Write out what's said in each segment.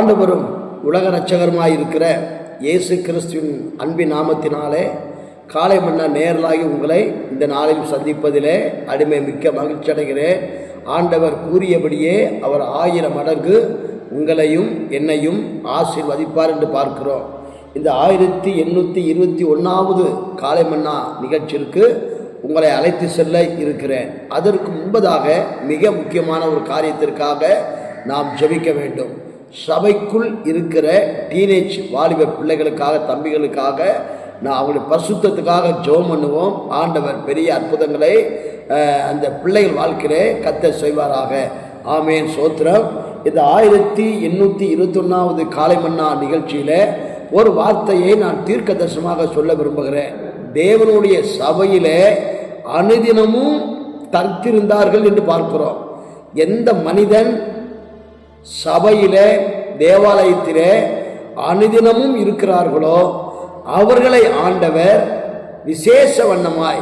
ஆண்டவரும் உலக இரட்சகருமாய் இருக்கிற இயேசு கிறிஸ்துவின் அன்பின் நாமத்தினாலே காலை மன்ன நேரலாகி உங்களை இந்த நாளில் சந்திப்பதிலே அடிமை மிக்க மகிழ்ச்சி அடைகிறேன் ஆண்டவர் கூறியபடியே அவர் ஆயிரம் மடங்கு உங்களையும் என்னையும் ஆசீர்வதிப்பார் என்று பார்க்கிறோம். இந்த ஆயிரத்தி எண்ணூற்றி இருபத்தி ஒன்றாவது காலை மன்னா நிகழ்ச்சிக்கு உங்களை அழைத்து செல்ல இருக்கிறேன். அதற்கு முன்பதாக மிக முக்கியமான ஒரு காரியத்திற்காக நாம் ஜெபிக்க வேண்டும். சபைக்குள் இருக்கிற டீனேஜ் வாலிப பிள்ளைகளுக்காக தம்பிகளுக்காக நான் அவங்களுடைய பரிசுத்தத்துக்காக ஜெபம் பண்ணுவோம். ஆண்டவர் பெரிய அற்புதங்களை அந்த பிள்ளைகள் வாழ்க்கையிலே கத்த செய்வாராக. ஆமேன். சோத்திரம். இந்த ஆயிரத்தி எண்ணூற்றி இருபத்தொன்னாவது காலை மன்னா நிகழ்ச்சியில் ஒரு வார்த்தையை நான் தீர்க்க தரிசனமாக சொல்ல விரும்புகிறேன். தேவனுடைய சபையில் அனுதினமும் தரித்திருந்தார்கள் என்று பார்க்கிறோம். எந்த மனிதன் சபையிலே தேவாலயத்திலே அனுதினமும் இருக்கிறார்களோ அவர்களை ஆண்டவர் விசேஷ வண்ணமாய்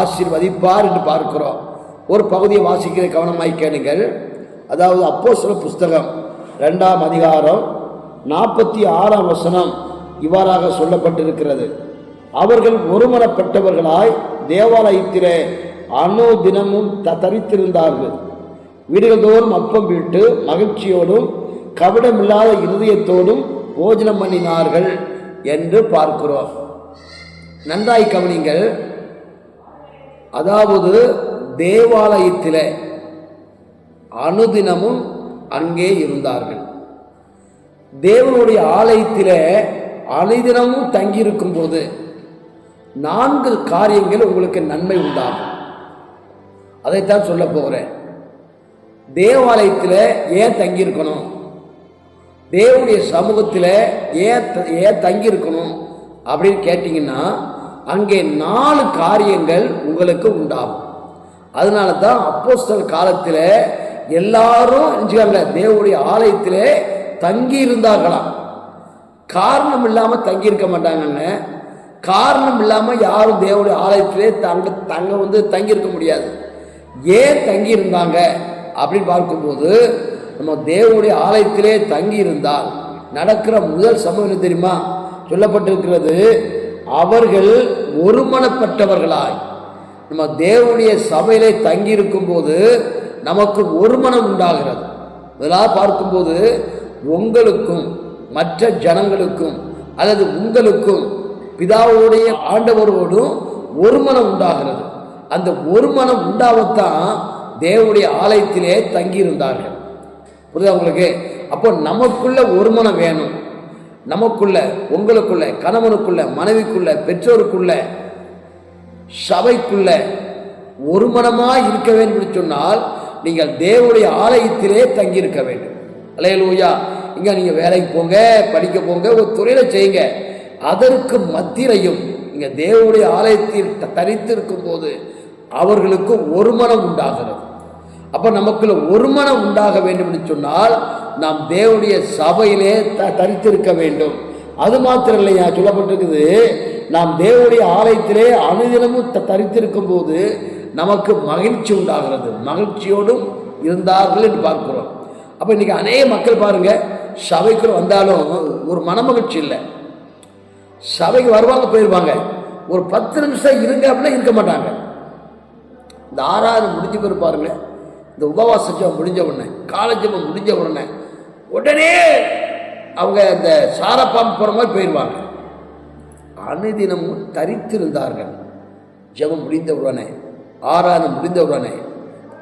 ஆசீர்வதிப்பார் என்று பார்க்கிறோம். ஒரு பகுதியை வாசிக்கிற கவனமாய் கேளுங்கள். அதாவது அப்போஸ்தல புஸ்தகம் ரெண்டாம் அதிகாரம் நாற்பத்தி ஆறாம் வசனம் இவ்வாறாக சொல்லப்பட்டிருக்கிறது. அவர்கள் ஒருமனப்பட்டவர்களாய் தேவாலயத்திலே அணு தினமும் த தரித்திருந்தார்கள் வீடுகள் தோறும் அப்பம் விட்டு மகிழ்ச்சியோடும் கவிடமில்லாத இருதயத்தோடும் போஜனம் பண்ணினார்கள் என்று பார்க்கிறோம். நன்றாய் கவனிங்கள். அதாவது தேவாலயத்தில் அனுதினமும் அங்கே இருந்தார்கள். தேவனுடைய ஆலயத்தில் அனுதினமும் தங்கியிருக்கும் போது நான்கு காரியங்கள் உங்களுக்கு நன்மை உண்டாகும். அதைத்தான் சொல்ல போகிறேன். தேவாலயத்தில் ஏன் தங்கியிருக்கணும்? தேவனுடைய சமூகத்தில் ஏன் த- ஏன் தங்கியிருக்கணும்? அப்படின்னு கேட்டிங்கன்னா அங்கே நாலு காரியங்கள் உங்களுக்கு உண்டாகும். அதனால தான் அப்போஸ்தல் காலத்தில் எல்லாரும் நினைச்சுக்காங்களே தேவனுடைய ஆலயத்தில் தங்கி இருந்தார்களாம் காரணம் இல்லாமல் தங்கியிருக்க மாட்டாங்கன்னு. காரணம் இல்லாமல் யாரும் தேவனுடைய ஆலயத்திலே தங்க தங்க வந்து தங்கியிருக்க முடியாது. ஏன் தங்கியிருந்தாங்க? அப்படின்னு பார்க்கும்போது நம்ம தேவனுடைய ஆலயத்திலே தங்கி இருந்தால் நடக்கிற முதல் சம்பவம் என்ன தெரியுமா? சொல்லப்பட்டிருக்கிறது அவர்கள் ஒருமனப்பட்டவர்களாய். நம்ம தேவனுடைய சபையிலே தங்கி இருக்கும்போது நமக்கு ஒரு மனம் உண்டாகிறது. இதெல்லாம் பார்க்கும்போது உங்களுக்கும் மற்ற ஜனங்களுக்கும் அல்லது உங்களுக்கும் பிதாவுடைய ஆண்டவரோடும் ஒரு மனம் உண்டாகிறது. அந்த ஒரு மனம் தேவனுடைய ஆலயத்திலே தங்கியிருந்தார்கள். புரியுதா உங்களுக்கு? அப்போ நமக்குள்ள ஒரு மனம் வேணும். நமக்குள்ள உங்களுக்குள்ள கணவனுக்குள்ள மனைவிக்குள்ள பெற்றோருக்குள்ள சபைக்குள்ள ஒரு மனமாக இருக்க வேண்டும் சொன்னால் நீங்கள் தேவனுடைய ஆலயத்திலே தங்கியிருக்க வேண்டும். அலையலூயா இங்கே நீங்கள் வேலைக்கு போங்க படிக்க போங்க ஒரு துறையில் செய்யுங்க. அதற்கு மத்தியிலையும் நீங்கள் தேவனுடைய ஆலயத்தில் த- தரித்திருக்கும் போது அவர்களுக்கு ஒரு மனம் உண்டாகிறது. அப்போ நமக்குள்ள ஒரு மனம் உண்டாக வேண்டும் என்று சொன்னால் நாம் தேவனுடைய சபையிலே த தரித்திருக்க வேண்டும். அது மாத்திரம் இல்லையா சொல்லப்பட்டிருக்குது நாம் தேவனுடைய ஆலயத்திலே அனுதினமும் த- தரித்திருக்கும் போது நமக்கு மகிழ்ச்சி உண்டாகிறது. மகிழ்ச்சியோடும் இருந்தார்கள் என்று பார்க்கிறோம். அப்போ இன்னைக்கு அநேக மக்கள் பாருங்கள் சபைக்குள்ள வந்தாலும் ஒரு மனமகிழ்ச்சி இல்லை. சபைக்கு வருவாங்க போயிடுவாங்க ஒரு பத்து நிமிஷம் இருங்க அப்படின்னா இருக்க மாட்டாங்க. இந்த ஆறாவது முடிஞ்சு போயிருப்பாருங்களேன் இந்த உபவாச ஜபம் முடிஞ்ச உடனே காலஜபம் முடிஞ்ச உடனே உடனே அவங்க அந்த சாரப்பாம்பு போகிற மாதிரி போயிடுவாங்க அனுதினமும் தரித்திருந்தார்கள். ஜெபம் முடிந்த உடனே ஆராதனை முடிந்த உடனே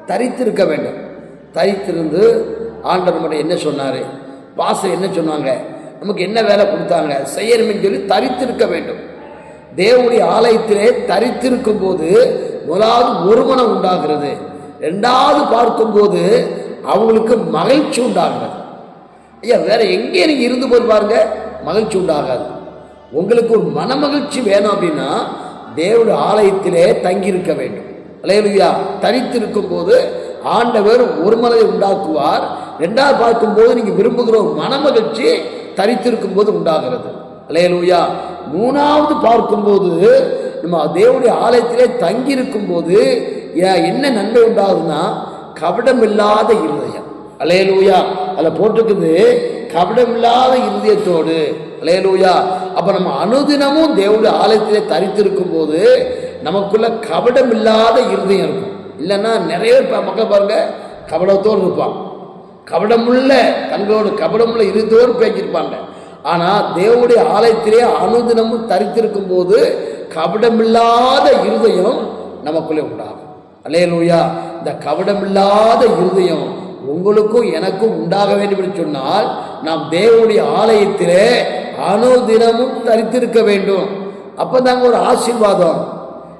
தரித்திருக்க வேண்டும். தரித்திருந்து ஆண்டவர் மட்டும் என்ன சொன்னார்? பாசம் என்ன சொன்னாங்க? நமக்கு என்ன வேலை கொடுத்தாங்க? செய்யணும்னு சொல்லி தரித்திருக்க வேண்டும். தேவனுடைய ஆலயத்திலே தரித்திருக்கும் போது முதலாவது ஒரு மனம் உண்டாகிறது. ரெண்டாவது பார்க்கும்போது அவங்களுக்கு மகிழ்ச்சி உண்டாகிறது. ஐயா வேற எங்கே நீங்கள் இருந்து போய் பாருங்க மகிழ்ச்சி உண்டாகாது. உங்களுக்கு ஒரு மனமகிழ்ச்சி வேணும் அப்படின்னா தேவனுடைய ஆலயத்திலே தங்கியிருக்க வேண்டும். அலையலுயா தனித்திருக்கும் போது ஆண்டவர் ஒரு மலையை உண்டாக்குவார். ரெண்டாவது பார்க்கும்போது நீங்கள் விரும்புகிற ஒரு மனமகிழ்ச்சி தரித்திருக்கும் போது உண்டாகிறது. அலையலுயா மூணாவது பார்க்கும்போது நம்ம தேவனுடைய ஆலயத்திலே தங்கியிருக்கும் போது என்ன நன்மை உண்டாகுதுன்னா கபடம் இல்லாத இருதயம். அலையலூயா. அதில் போட்டிருக்குது கபடமில்லாத இருதயத்தோடு. அலையலூயா. அப்போ நம்ம அனுதினமும் தேவனுடைய ஆலயத்திலே தரித்திருக்கும் போது நமக்குள்ள கபடம் இல்லாத இருதயம் இருக்கும். இல்லைன்னா நிறைய மக்கள் பாருங்க கபடத்தோடு இருப்பான் கபடமுள்ள தங்களோட கபடமுள்ள இருதோடு பேச்சிருப்பாங்க ஆனா தேவனுடைய ஆலயத்திலே அனுதினமும் தரித்திருக்கும் போது கபடமில்லாத இருதயம் நமக்குள்ளே உண்டாகும். அலையலூயா இந்த கபடமில்லாத இருதயம் உங்களுக்கும் எனக்கும் உண்டாக வேண்டும் என்று சொன்னால் நாம் தேவனுடைய ஆலயத்திலே அனுதினமும் தரித்திருக்க வேண்டும். அப்பதாங்க ஒரு ஆசீர்வாதம்.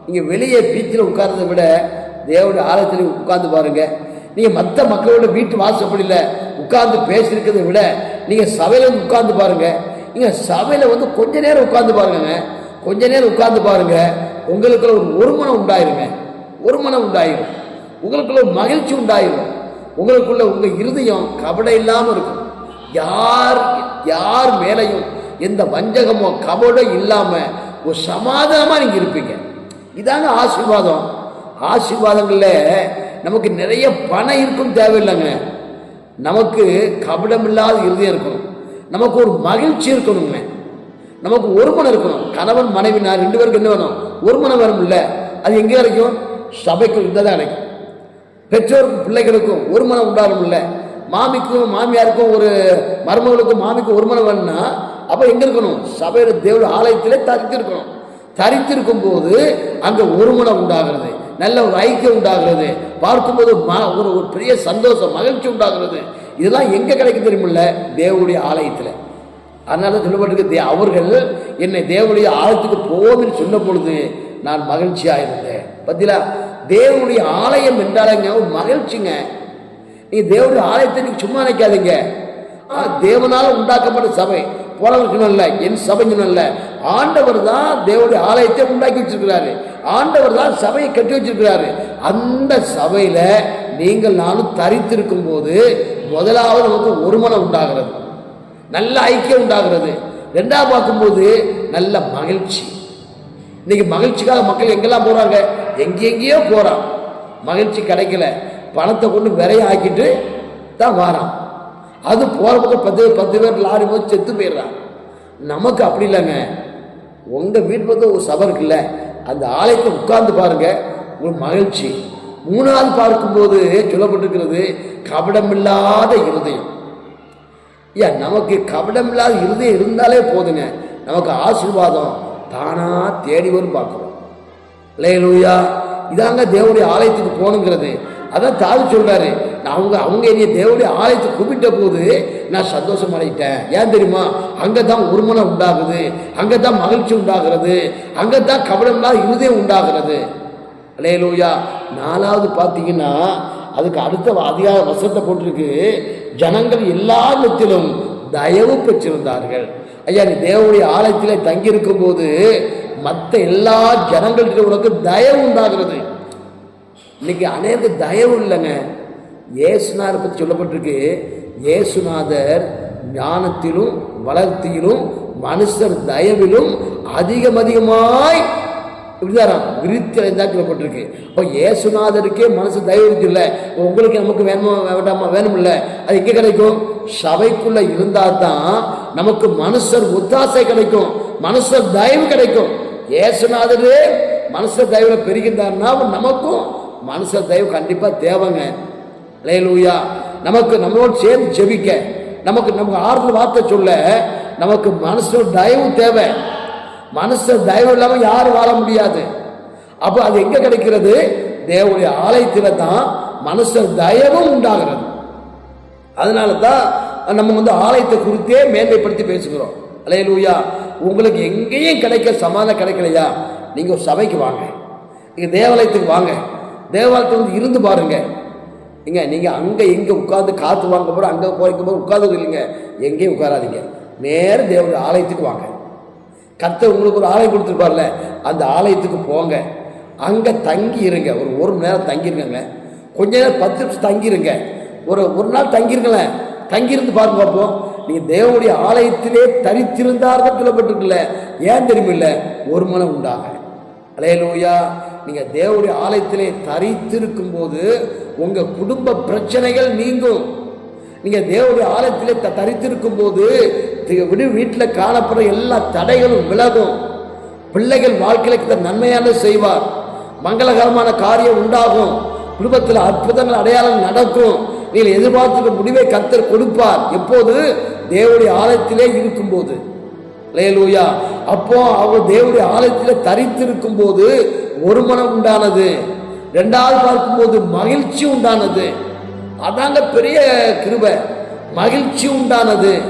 நீங்க வெளியே பீச்சில் உட்கார்றதை விட தேவனுடைய ஆலயத்தில் உட்கார்ந்து பாருங்க. நீங்க மற்ற மக்களோட வீட்டு வாசப்படியில் உட்கார்ந்து பேசியிருக்கிறதை விட நீங்க சபையில வந்து உட்கார்ந்து பாருங்க. நீங்க சபையில வந்து கொஞ்ச நேரம் உட்கார்ந்து பாருங்க. கொஞ்ச நேரம் உட்கார்ந்து பாருங்க. உங்களுக்குள்ள ஒரு ஒருமனம் உண்டாயிருங்க. ஒரு மனம் உண்டாயிரும். உங்களுக்குள்ள மகிழ்ச்சி உண்டாயிரும். உங்களுக்குள்ள உங்க இருதயம் கபடை இல்லாமல் இருக்கும். யார் யார் மேலையும் எந்த வஞ்சகமோ கபடோ இல்லாம ஒரு சமாதானமா நீங்க இருப்பீங்க. இதாங்க ஆசீர்வாதம். ஆசீர்வாதங்கள்ல நமக்கு நிறைய பணம் இருக்கும் தேவையில்லைங்க. நமக்கு கபடம் இல்லாத இருதயம் இருக்கணும் நமக்கு ஒரு மகிழ்ச்சி இருக்கணுங்க. நமக்கு ஒரு மனம் இருக்கணும். கணவன் மனைவி நான் ரெண்டு பேருக்கு என்ன வேணும்? ஒரு மனம் வரும் அது எங்கே கிடைக்கும் சபைக்கு இருந்தால் தான் கிடைக்கும் பெற்றோருக்கும் பிள்ளைகளுக்கும் ஒரு மனம் உண்டாகணும் இல்லை. மாமிக்கும் மாமியாருக்கும் ஒரு மருமகளுக்கும் மாமிக்கும் ஒரு மனம் வேணும்னா அப்போ எங்கே இருக்கணும்? சபையில தேவ ஆலயத்திலே தரித்திருக்கணும். தரித்திருக்கும் போது அங்கே ஒரு மனம் உண்டாகிறது. நல்ல ஒரு ஐக்கியம் உண்டாகிறது. பார்க்கும்போது ம- ஒரு ஒரு பெரிய சந்தோஷம் மகிழ்ச்சி உண்டாகிறது. இதெல்லாம் எங்கே கிடைக்கும் தெரியுமில்ல? தேவனுடைய ஆலயத்தில். அதனால சொல்லப்பட்டிருக்கு தே- அவர்கள் என்னை தேவனுடைய ஆலயத்துக்கு போகும்னு சொன்ன பொழுது நான் மகிழ்ச்சியாக இருந்தேன் பத்திலா தேவனுடைய ஆலயம் என்றாலங்க ஒரு மகிழ்ச்சிங்க. நீ தேவனுடைய ஆலயத்தை நீங்கள் சும்மா நினைக்காதீங்க. ஆ, தேவனால உண்டாக்கப்பட்ட சபை. போனவர் இல்லை என் சபை இல்லை ஆண்டவர் தான் தேவனுடைய ஆலயத்தை உண்டாக்கி வச்சிருக்கிறாரு. ஆண்டவர் தான் சபையை கட்டி வச்சிருக்கிறாரு. அந்த சபையில் நீங்கள் நானும் தரித்திருக்கும் போது முதலாவது நமக்கு ஒருமனம் உண்டாகிறது. நல்ல ஐக்கியம் உண்டாகிறது. ரெண்டாவது பார்க்கும்போது நல்ல மகிழ்ச்சி. இன்னைக்கு மகிழ்ச்சிக்காக மக்கள் எங்கெல்லாம் போறாங்க? எங்கெங்கேயோ போறான். மகிழ்ச்சி கிடைக்கல. பணத்தை கொண்டு விரைய ஆக்கிட்டு தான் வாரான். அது போற பக்கம் பத்து பத்து பேர் லாரி போது செத்து போயிடுறான். நமக்கு அப்படி இல்லைங்க. உங்க வீட்டு பக்கம் ஒரு சபை இருக்குல்ல அந்த ஆலயத்தை உட்கார்ந்து பாருங்க. ஒரு மகிழ்ச்சி. மூணாவது பார்க்கும்போது சொல்லப்பட்டிருக்கிறது கபடமில்லாத இருதயம். ஐயா நமக்கு கபடமில்லாத இருதயம் இருந்தாலே போதுங்க. நமக்கு ஆசீர்வாதம். தானா தேடி வரும் பார்க்கிறோம். இல்லையா இதாங்க தேவனுடைய ஆலயத்துக்கு போகணுங்கிறது. அதான் தாது சொல்றாரு. நான் அவங்க அவங்க என்னைய தேவனுடைய ஆலயத்தை கூப்பிட்ட போது நான் சந்தோஷம் அடையிட்டேன். ஏன் தெரியுமா? அங்கே தான் ஒருமனம் உண்டாகுது. அங்கே தான் மகிழ்ச்சி உண்டாகிறது. அங்கே தான் கபடம்லாம் இருதயம் உண்டாகிறது. அலேலூயா நாலாவது பார்த்தீங்கன்னா அதுக்கு அடுத்த அதிகார வசத்தை போட்டிருக்கு. ஜனங்கள் எல்லா விதத்திலும் தயவு பெற்றிருந்தார்கள். ஐயா நீ தேவனுடைய ஆலயத்தில் தங்கியிருக்கும் போது மற்ற எல்லா ஜனங்கள்கிட்ட உனக்கு தயவு உண்டாகிறது. இன்னைக்கு அநேக தயவு இல்லைங்க இயேசுநாதர் பற்றி சொல்லப்பட்டிருக்கு. இயேசுநாதர் ஞானத்திலும் வளர்த்தியிலும் மனுஷர் தயவிலும் அதிகம் அதிகமாய் இப்படிதான் விருத்தி அடைந்தா சொல்லப்பட்டிருக்கு. இப்போ இயேசுநாதருக்கே மனசு தயவு இல்லை. உங்களுக்கு நமக்கு வேணுமா வேண்டாமா வேணும்ல அது எங்கே கிடைக்கும்? சபைக்குள்ள இருந்தால் தான் நமக்கு மனுஷர் ஒத்தாசை கிடைக்கும் மனுஷர் தயவு கிடைக்கும். ஏசுநாதரு மனுஷர் தயவுல பெருகின்றார்னா நமக்கும் மனுஷர் தயவு கண்டிப்பா தேவைங்க. லேலூயா நமக்கு நம்மளோடு சேர்ந்து ஜெபிக்க நமக்கு நமக்கு ஆறுதல் வார்த்தை சொல்ல நமக்கு மனுஷர் தயவு தேவை. மனுஷர் தயவு இல்லாம யாரும் வாழ முடியாது. அப்போ அது எங்க கிடைக்கிறது? தேவனுடைய ஆலயத்தில் தான் மனுஷர் தயவும் உண்டாகிறது. அதனால தான் நம்ம வந்து ஆலயத்தை குறித்தே மேன்மைப்படுத்தி பேசுகிறோம். அலையலூயா. உங்களுக்கு எங்கேயும் கிடைக்க சமாதானம் கிடைக்கலையா? நீங்கள் ஒரு சபைக்கு வாங்க. நீங்கள் தேவாலயத்துக்கு வாங்க. தேவாலயத்தில் வந்து இருந்து பாருங்க. ஏங்க நீங்கள் அங்கே இங்கே உட்காந்து காற்று வாங்க போற அங்கே போய்க்கும் போது உட்காந்து இல்லைங்க. எங்கேயும் உட்காராதீங்க. நேர தேவனுடைய ஆலயத்துக்கு வாங்க. கர்த்தர் உங்களுக்கு ஒரு ஆலயம் கொடுத்துருப்பார்ல அந்த ஆலயத்துக்கு போங்க. அங்கே தங்கி இருங்க ஒரு ஒரு மணி நேரம் தங்கிருங்க கொஞ்ச நேரம் பத்து நிமிஷம் தங்கிருங்க ஒரு ஒரு நாள் தங்கிருங்களேன் தங்கியிருந்து பார்த்து பார்ப்போம் நீங்கள் தேவனுடைய ஆலயத்திலே தரித்திருந்தார்கள் சொல்லப்பட்டிருக்குல்ல ஏன் தெரியுமில்ல ஒரு மனம் உண்டாக. அலையலூயா. நீங்கள் தேவனுடைய ஆலயத்திலே தரித்திருக்கும் போது உங்கள் குடும்ப பிரச்சனைகள் நீங்கும். நீங்கள் தேவனுடைய ஆலயத்திலே த- தரித்திருக்கும் போது விடு வீட்டில் காணப்படுற எல்லா தடைகளும் விலகும். பிள்ளைகள் வாழ்க்கையில நன்மையான செய்வார். மங்களகரமான காரியம் உண்டாகும். குடும்பத்தில் அற்புதங்கள் அடையாளம் நடக்கும். நீங்கள் எதிர்பார்த்துக்க முடிவை கத்தர் கொடுப்பார். எப்போது? தேவனுடைய ஆலயத்திலே இருக்கும்போது. லேலூயா அப்போ அவர் தேவனுடைய ஆலயத்திலே தரித்திருக்கும் போது ஒரு மனம் உண்டானது. ரெண்டாவது பார்க்கும்போது மகிழ்ச்சி உண்டானது. அதாங்க பெரிய கிருபை. மகிழ்ச்சி உண்டானது.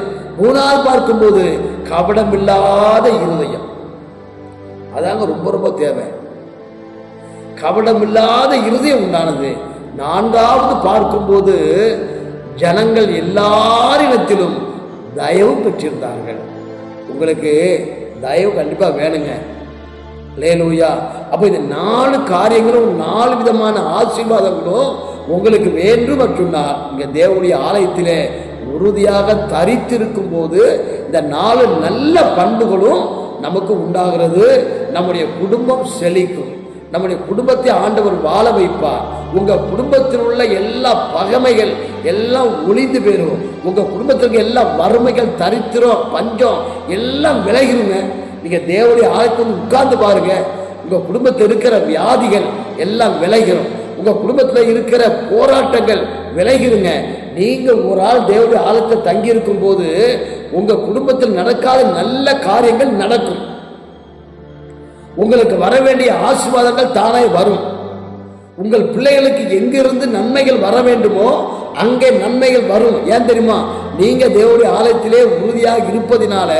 மூணாவது பார்க்கும்போது கபடம் இல்லாத இருதயம். அதாங்க ரொம்ப ரொம்ப தேவை. கபடம் இல்லாத இருதயம் உண்டானது. நான்காவது பார்க்கும்போது ஜனங்கள் எல்லாரிடத்திலும் தயவு பெற்றிருந்தார்கள். உங்களுக்கு தயவு கண்டிப்பாக வேணுங்க. லேலூயா அப்போ இந்த நாலு காரியங்களும் நாலு விதமான ஆசீர்வாதங்களும் உங்களுக்கு வேண்டும் சொன்னால் இங்கே தேவனுடைய ஆலயத்திலே உறுதியாக தரித்திருக்கும் போது இந்த நாலு நல்ல பண்புகளும் நமக்கு உண்டாகிறது. நம்முடைய குடும்பம் செழிக்கும். நம்முடைய குடும்பத்தை ஆண்டவர் வாழ வைப்பார். உங்க குடும்பத்தில் உள்ள எல்லா பகைமைகள் எல்லாம் ஒளிந்து போயிடும் உங்க குடும்பத்திற்கு எல்லா வறுமைகள் தரித்திரம் பஞ்சம் எல்லாம் விலகிருங்க. நீங்க தேவனுடைய ஆழத்தில் உட்கார்ந்து பாருங்க. உங்க குடும்பத்தில் இருக்கிற வியாதிகள் எல்லாம் விலகிரும். உங்க குடும்பத்தில் இருக்கிற போராட்டங்கள் விலகிருங்க. நீங்க ஒரு ஆள் தேவனுடைய ஆழத்தை தங்கி இருக்கும் போது உங்க குடும்பத்தில் நடக்காத நல்ல காரியங்கள் நடக்கும். உங்களுக்கு வர வேண்டிய ஆசீர்வாதங்கள் தானே வரும். உங்கள் பிள்ளைகளுக்கு எங்கிருந்து நன்மைகள் வர வேண்டுமோ அங்கே நன்மைகள் வரும். ஏன் தெரியுமா? நீங்க தேவனுடைய ஆலயத்திலே உறுதியாக இருப்பதினால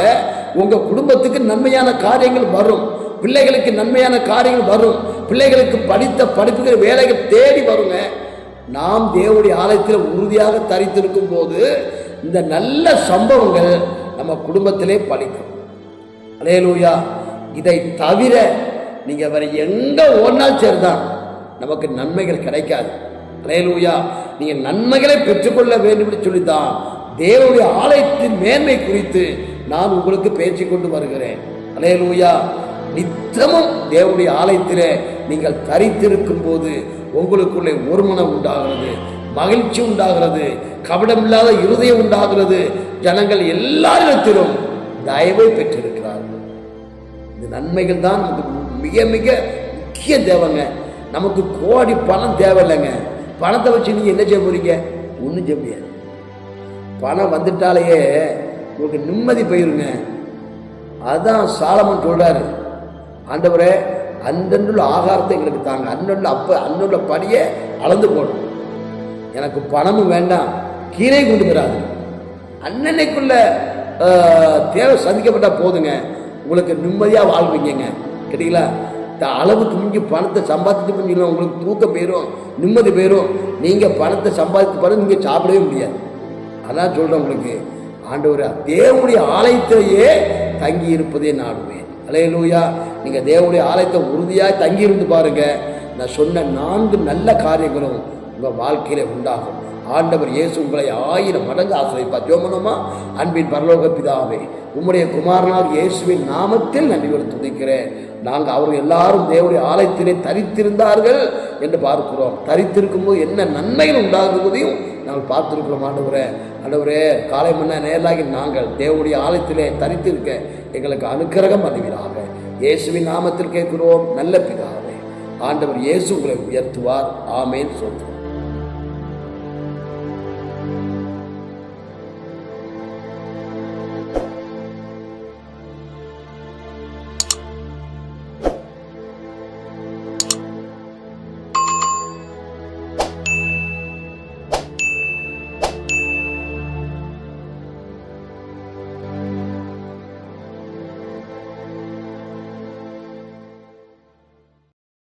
உங்க குடும்பத்துக்கு நன்மையான காரியங்கள் வரும். பிள்ளைகளுக்கு நன்மையான காரியங்கள் வரும். பிள்ளைகளுக்கு படித்த படிப்புகள் வேலைகள் தேடி வருங்க. நாம் தேவனுடைய ஆலயத்தில் உறுதியாக தரித்திருக்கும் போது இந்த நல்ல சம்பவங்கள் நம்ம குடும்பத்திலே படிக்கும் அலேலூயா இதை தவிர நீங்க வேற எங்க ஓடினா சரிதான். நமக்கு நன்மைகள் கிடைக்காது. ரேலூயா நீங்க நன்மைகளை பெற்றுக்கொள்ள வேண்டும் என்று சொல்லித்தான். தேவனுடைய ஆலயத்தின் மேன்மை குறித்து நான் உங்களுக்கு பேச்சு கொண்டு வருகிறேன். அலேலூயா நித்தமும் தேவனுடைய ஆலயத்திலே நீங்கள் தரித்திருக்கும் போது உங்களுக்குள்ளே ஒருமனம் உண்டாகிறது. மகிழ்ச்சி உண்டாகிறது. கபடமில்லாத இருதயம் உண்டாகிறது. ஜனங்கள் எல்லாரிடத்திலும் தயவை பெற்றிருக்கிறார்கள். இந்த நன்மைகள் தான் மிக மிக முக்கிய தேவைங்க. நமக்கு கோடி பணம் தேவையில்லைங்க. பணத்தை வச்சு நீங்கள் என்ன செய்ய போறீங்க? ஒன்றும் செய்ய முடியாது. பணம் வந்துட்டாலேயே உங்களுக்கு நிம்மதி போயிருங்க. அதுதான் சாலமன் சொல்கிறாரு ஆண்டவரே அந்தன்றுள்ள ஆகாரத்தை எங்களுக்கு தாங்க. அன்னுள்ள அப்போ அன்னுள்ள படியை அளந்து போடும் எனக்கு பணமும் வேண்டாம். கீரை கொண்டு வராது அன்னன்னைக்குள்ள தேவை சந்திக்கப்பட்டால் போதுங்க. உங்களுக்கு நிம்மதியாக வாழ்வீங்கங்க. கேட்டீங்களா? இந்த அளவுக்கு மிஞ்சி பணத்தை சம்பாதிச்சு பண்ணிடலாம் உங்களுக்கு தூக்கம் போயிடும் நிம்மதி போயிடும் நீங்கள் பணத்தை சம்பாதித்து பாருங்க நீங்கள் சாப்பிடவே முடியாது. அதான் சொல்கிறேன் உங்களுக்கு. ஆண்டவர் தேவனுடைய ஆலயத்திலேயே தங்கி இருப்பதே நாடுவேன் அலையலூயா. நீங்கள் தேவனுடைய ஆலயத்தை உறுதியாக தங்கி இருந்து பாருங்கள் நான் சொன்ன நான்கு நல்ல காரியங்களும் உங்கள் வாழ்க்கையில் உண்டாகும். ஆண்டவர் இயேசு உங்களை ஆயிரம் மடங்கு ஆசிரியப்பா ஜோமனமா? அன்பின் பரலோக பிதாவே. உம்முடைய குமாரனார் இயேசுவின் நாமத்தில் நன்றி துதிக்கிறேன். நாங்கள் அவர்கள் எல்லாரும் தேவனுடைய ஆலயத்திலே தரித்திருந்தார்கள் என்று பார்க்கிறோம். தரித்திருக்கும் போது என்ன நன்மைகள் உண்டாகுவதையும் நாங்கள் பார்த்துருக்கிறோம் ஆண்டவரே. ஆண்டவரே காலை மன்ன நேரலாகி நாங்கள் தேவனுடைய ஆலயத்திலே தரித்திருக்க எங்களுக்கு அனுக்கிரகம் பண்ணுவீராக. இயேசுவின் நாமத்தில் கேட்கிறோம் நல்ல பிதாவே. ஆண்டவர் இயேசு உங்களை உயர்த்துவார். ஆமேன். சொல்கிறோம்